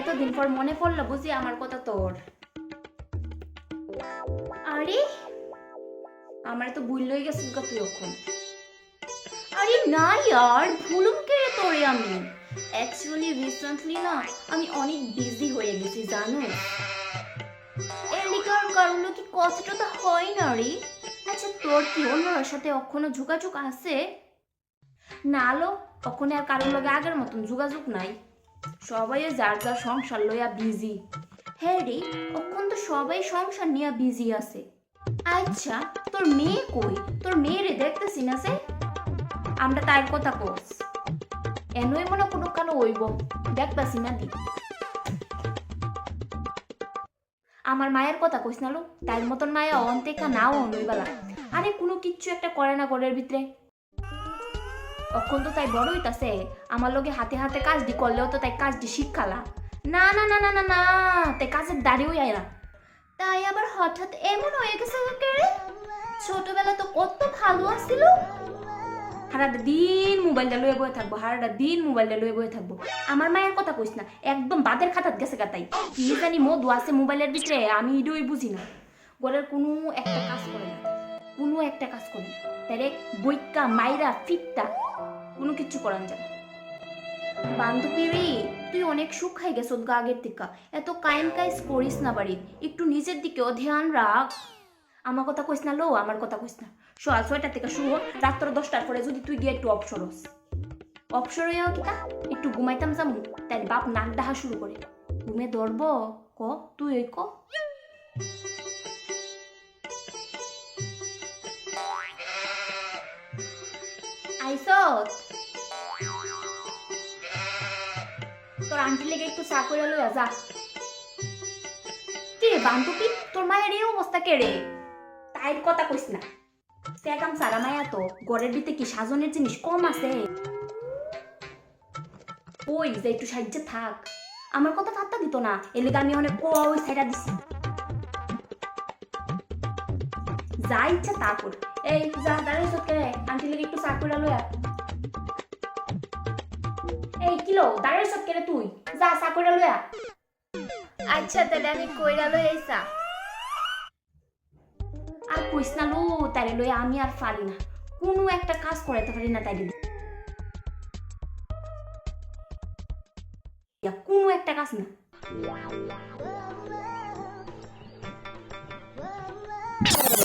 এতদিন পর মনে পড়ল বুঝি আমার কথা তোর। আরে, আমার তো ভুল হয়ে গেছে গা তুই আরে না ইয়ার, ভুলুম কে তোরে আমি? অ্যাকচুয়ালি রিসেন্টলি না, আমি অনেক বিজি হয়ে গেছি, জানো? এলিকার কারণে কি কথাটা তো হয় না রে? আচ্ছা তোর কি অন্যর সাথে অক্ষণ যোগাযোগ আছে? না আলো তখন আর কারোর লগে আগের মতন যোগাযোগ নাই। সবাই যার যার সংসার লইয়া বিজি হ্যাঁ রে তখন তো সবাই সংসার নিয়ে বিজি আছে। আচ্ছা তোর মেয়ে কই? তোর মেয়েরে দেখতেছি না সে আমরা তার কথা কোস। এনই মনে কোনো কালো হইব। দেখতাছি না দি। আমার মায়ের কথা কইস না লো। তার মতন মায়া অন্তেকা নাও অনইবালা। আরে কোনো কিচ্ছু একটা করে না ঘরের ভিতরে। অখন তো তাই বড় হইতাছে আমার লগে হাতে হাতে কাজ দি করলেও তো তাই কাজ দি শিক্ষালা। না না না না না না, তাই কাজের দাঁড়িয়েও আয় না। তাই আবার হঠাৎ এমন হয়ে গেছে কে রে। ছোটবেলা তো কত ভালো আসছিল সারাটা দিন মোবাইলটা লয়ে বয়ে থাকব, সারাটা দিন মোবাইলটা লয়ে বয়ে থাকব। আমার মায়ের কথা কইস না, একদম বাদের খাতাত গেছে গাতাই কি জানি মধু আছে মোবাইলের ভিতরে, আমি ইডোই বুঝি না। ঘরের কোনো একটা কাজ করে না। কোনো একটা কাজ করে না। তারে বইকা, মাইরা, ফিটটা কোনো কিচ্ছু করান যায় বান্ধবী রে তুই অনেক সুখ খাই গেছ গা আগের থেকে। এত কায়েম কাইজ করিস না বাড়ি একটু নিজের দিকেও ধ্যান রাখ। আমার কথা কইস না লো, আমার কথা কইস না। সকাল ছয়টার থেকে শুরু রাত্র দশটার পরে যদি তুই গিয়ে একটু অবসর হস। অবসর হইয়াও কিটা একটু ঘুমাইতাম যামু। তাই বাপ নাক ডাহা শুরু করে। ঘুমে ধরব, ক, তুই ওই ক। তোর আন্টি লেগে একটু চা করে লইয়া যা। কি রে বান্ধবী? তোর মায়ের এই অবস্থা কে রে? তাই কথা কইস না। তেকাম সারা মায়া তো ঘরের ভিতরে কি সাজনের জিনিস কম আছে? ওই যে একটু সাহায্যে থাক। আমার কথা ফাত্তা দিত না এলে আমি অনেক ওই সাইডা দিছি। যা ইচ্ছা তা কর। এই যা দাঁড়াই সত্যি আন্টি লেগে একটু চা করে লইয়া। এই কিলো দাঁড়াই সব কেরে তুই? যা চা করে লইয়া আচ্ছা তাহলে আমি কইরা লই আর কইস না লো তারে লইয়া আমি আর পারি না। কোনো একটা কাজ করাইতে পারি না তাই কোনো একটা কাজ না।